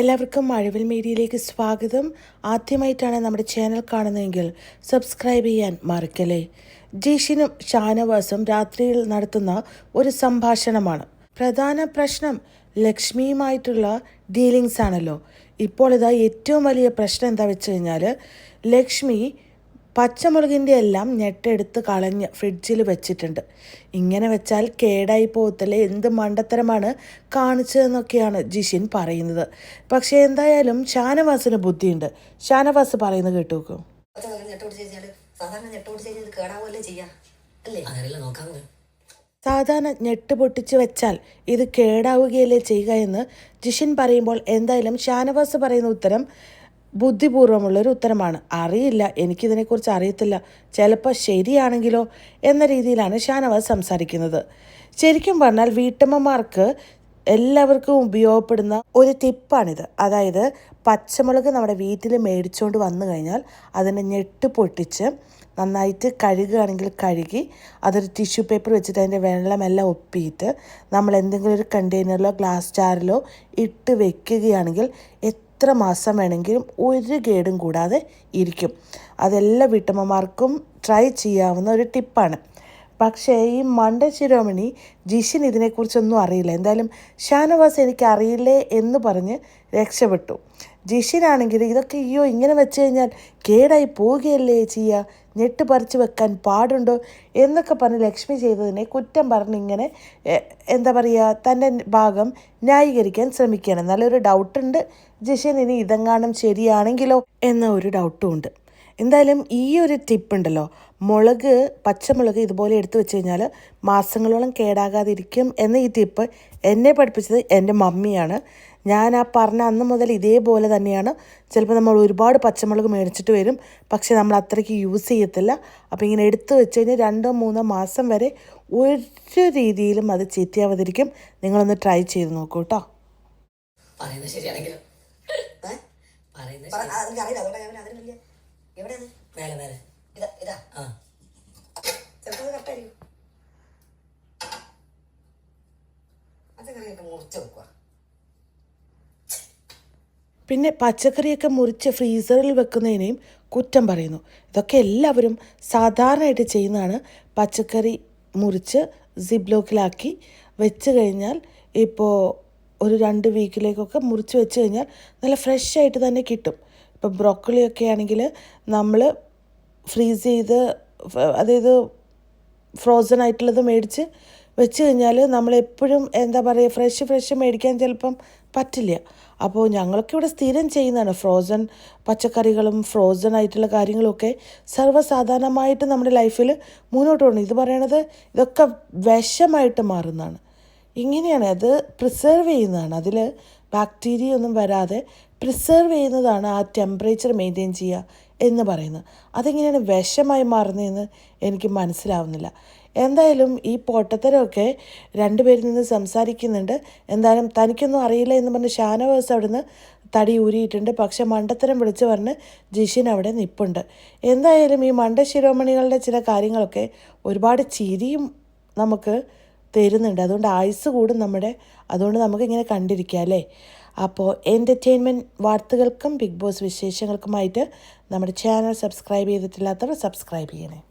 എല്ലാവർക്കും മഴവിൽ മീഡിയയിലേക്ക് സ്വാഗതം. ആദ്യമായിട്ടാണ് നമ്മുടെ ചാനൽ കാണുന്നതെങ്കിൽ സബ്സ്ക്രൈബ് ചെയ്യാൻ മറക്കല്ലേ. ജീഷിനും ഷാനവാസും രാത്രിയിൽ നടത്തുന്ന ഒരു സംഭാഷണമാണ്. പ്രധാന പ്രശ്നം ലക്ഷ്മിയുമായിട്ടുള്ള ഡീലിങ്സ് ആണല്ലോ ഇപ്പോൾ ഇതാ ഏറ്റവും വലിയ പ്രശ്നം എന്താ വെച്ച് കഴിഞ്ഞാൽ ലക്ഷ്മി പച്ചമുളകിന്റെ എല്ലാം ഞെട്ടെടുത്ത് കളഞ്ഞ് ഫ്രിഡ്ജിൽ വെച്ചിട്ടുണ്ട്. ഇങ്ങനെ വെച്ചാൽ കേടായി പോകത്തില്ല. എന്ത് മണ്ടത്തരമാണ് കാണിച്ചതെന്നൊക്കെയാണ് ജിഷിൻ പറയുന്നത്. പക്ഷേ എന്തായാലും ഷാനവാസിന് ബുദ്ധിയുണ്ട്. ഷാനവാസ് പറയുന്നത് കേട്ടു നോക്കൂ സാധാരണ ഞെട്ട് പൊട്ടിച്ച് വെച്ചാൽ ഇത് കേടാവുകയല്ലേ ചെയ്യുക എന്ന് ജിഷിൻ പറയുമ്പോൾ എന്തായാലും ഷാനവാസ് പറയുന്ന ഉത്തരം ബുദ്ധിപൂർവമുള്ളൊരു ഉത്തരമാണ് അറിയില്ല എനിക്കിതിനെക്കുറിച്ച് അറിയത്തില്ല. ചിലപ്പോൾ ശരിയാണെങ്കിലോ എന്ന രീതിയിലാണ് ഷാനവാസ് സംസാരിക്കുന്നത്. ശരിക്കും പറഞ്ഞാൽ വീട്ടമ്മമാർക്ക് എല്ലാവർക്കും ഉപയോഗപ്പെടുന്ന ഒരു ടിപ്പാണിത്. അതായത് പച്ചമുളക് നമ്മുടെ വീട്ടിൽ മേടിച്ചുകൊണ്ട് വന്നു കഴിഞ്ഞാൽ അതിനെ ഞെട്ട് പൊട്ടിച്ച് നന്നായിട്ട് കഴുകുകയാണെങ്കിൽ കഴുകി അതൊരു ടിഷ്യൂ പേപ്പർ വെച്ചിട്ട് അതിന്റെ വെള്ളമെല്ലാം ഒപ്പിയിട്ട് നമ്മൾ എന്തെങ്കിലും ഒരു കണ്ടെയ്നറിലോ ഗ്ലാസ് ജാറിലോ ഇട്ട് വെക്കുകയാണെങ്കിൽ എത്ര മാസം വേണമെങ്കിലും ഒരു കേടും കൂടാതെ ഇരിക്കും. അതെല്ലാ വീട്ടമ്മമാർക്കും ട്രൈ ചെയ്യാവുന്ന ഒരു ടിപ്പാണ് പക്ഷേ ഈ മണ്ട ശിരോമണി ജിഷിൻ ഇതിനെക്കുറിച്ചൊന്നും അറിയില്ല. എന്തായാലും ഷാനവാസ് എനിക്ക് അറിയില്ലേ എന്ന് പറഞ്ഞ് രക്ഷപ്പെട്ടു. ജിഷിനാണെങ്കിൽ ഇതൊക്കെ അയ്യോ ഇങ്ങനെ വെച്ച് കഴിഞ്ഞാൽ കേടായി പോവുകയല്ലേ ചെയ്യുക ഞെട്ട് പറിച്ച് വെക്കാൻ പാടുണ്ടോ? എന്നൊക്കെ പറഞ്ഞ് ലക്ഷ്മി ചെയ്തതിനെ കുറ്റം പറഞ്ഞിങ്ങനെ എന്താ പറയുക തന്റെ ഭാഗം ന്യായീകരിക്കാൻ ശ്രമിക്കുകയാണ്. നല്ലൊരു ഡൗട്ടുണ്ട് ജിഷൻ ഇനി ഇതെങ്ങാനും ശരിയാണെങ്കിലോ എന്ന ഒരു ഡൗട്ടും ഉണ്ട്. എന്തായാലും ഈ ഒരു ടിപ്പ് ഉണ്ടല്ലോ മുളക് പച്ചമുളക് ഇതുപോലെ എടുത്തു വെച്ച് കഴിഞ്ഞാൽ മാസങ്ങളോളം കേടാകാതിരിക്കും എന്ന ഈ ടിപ്പ് എന്നെ പഠിപ്പിച്ചത് എന്റെ മമ്മിയാണ്. ഞാൻ ആ പറഞ്ഞ അന്ന് മുതൽ ഇതേപോലെ തന്നെയാണ്. ചിലപ്പോൾ നമ്മൾ ഒരുപാട് പച്ചമുളക് മേടിച്ചിട്ട് വരും. പക്ഷേ നമ്മൾ അത്രയ്ക്ക് യൂസ് ചെയ്യത്തില്ല. അപ്പോൾ ഇങ്ങനെ എടുത്തു വെച്ച് കഴിഞ്ഞാൽ രണ്ടോ മൂന്നോ മാസം വരെ ഒരു രീതിയിലും അത് ചീത്തയാവാതിരിക്കും. നിങ്ങളൊന്ന് ട്രൈ ചെയ്ത് നോക്കൂ കേട്ടോ. പറയുന്നത് ശരിയാണെങ്കിലും? ഏ? പറയുന്നത് എനിക്ക് അറിയില്ല അതുകൊണ്ട് ഞാൻ അതിന് വലിയ എവിടെയാണ് മേലെ മേലെ ഇതാ ഇതാ ആ ചിലപ്പോൾ കറക്റ്റായിരിക്കും പച്ചക്കറിയൊക്കെ മുറിച്ച് വെക്കുക പിന്നെ പച്ചക്കറിയൊക്കെ മുറിച്ച് ഫ്രീസറിൽ വെക്കുന്നതിനെയും കുറ്റം പറയുന്നു. ഇതൊക്കെ എല്ലാവരും സാധാരണയായിട്ട് ചെയ്യുന്നതാണ്. പച്ചക്കറി മുറിച്ച് സിബ്ലോക്കിലാക്കി വെച്ച് കഴിഞ്ഞാൽ ഇപ്പോൾ ഒരു രണ്ട് വീക്കിലേക്കൊക്കെ മുറിച്ച് വെച്ച് കഴിഞ്ഞാൽ നല്ല ഫ്രഷ് ആയിട്ട് തന്നെ കിട്ടും. ഇപ്പോൾ ബ്രോക്കളിയൊക്കെ ആണെങ്കിൽ നമ്മൾ ഫ്രീസ് ചെയ്ത് അതായത് ഫ്രോസൺ ആയിട്ടുള്ളത് മേടിച്ച് വെച്ച് കഴിഞ്ഞാൽ നമ്മളെപ്പോഴും എന്താ പറയുക ഫ്രഷ് ഫ്രഷ് മേടിക്കാൻ ചിലപ്പം പറ്റില്ല. അപ്പോൾ ഞങ്ങളൊക്കെ ഇവിടെ സ്ഥിരം ചെയ്യുന്നതാണ് ഫ്രോസൺ പച്ചക്കറികളും ഫ്രോസൺ ആയിട്ടുള്ള കാര്യങ്ങളൊക്കെ സർവസാധാരണമായിട്ട് നമ്മുടെ ലൈഫിൽ മുന്നോട്ട് പോകണം ഇത് പറയണത് ഇതൊക്കെ വിഷമായിട്ട് മാറുന്നതാണ്. ഇങ്ങനെയാണ് അത് പ്രിസർവ് ചെയ്യുന്നതാണ്. അതിൽ ബാക്ടീരിയ ഒന്നും വരാതെ പ്രിസർവ് ചെയ്യുന്നതാണ് ആ ടെമ്പറേച്ചർ മെയിന്റെയിൻ ചെയ്യുക. എന്ന് പറയുന്നത്. അതെങ്ങനെയാണ് വിഷമായി മാറുന്നതെന്ന് എനിക്ക് മനസ്സിലാവുന്നില്ല. എന്തായാലും ഈ പൊട്ടത്തരമൊക്കെ രണ്ടുപേരിൽ നിന്ന് സംസാരിക്കുന്നുണ്ട്. എന്തായാലും തനിക്കൊന്നും അറിയില്ല എന്ന് പറഞ്ഞ് ഷാനവാസ് അവിടുന്ന് തടി ഊരിയിട്ടുണ്ട്. പക്ഷെ മണ്ടത്തരം വിളിച്ചു പറഞ്ഞ് ജിഷിൻ അവിടെ നിപ്പുണ്ട്. എന്തായാലും ഈ മണ്ട ശിരോമണികളുടെ ചില കാര്യങ്ങളൊക്കെ ഒരുപാട് ചിരിയും നമുക്ക് തരുന്നുണ്ട്. അതുകൊണ്ട് ആയുസ് കൂടും നമ്മുടെ. അതുകൊണ്ട് നമുക്ക് ഇങ്ങനെ കണ്ടിരിക്കാം അല്ലേ? അപ്പോൾ എന്റർടൈൻമെന്റ് വാർത്തകൾക്കും ബിഗ് ബോസ് വിശേഷങ്ങൾക്കുമായിട്ട് നമ്മുടെ ചാനൽ സബ്സ്ക്രൈബ് ചെയ്തിട്ടില്ലാത്തവർ സബ്സ്ക്രൈബ് ചെയ്യണേ.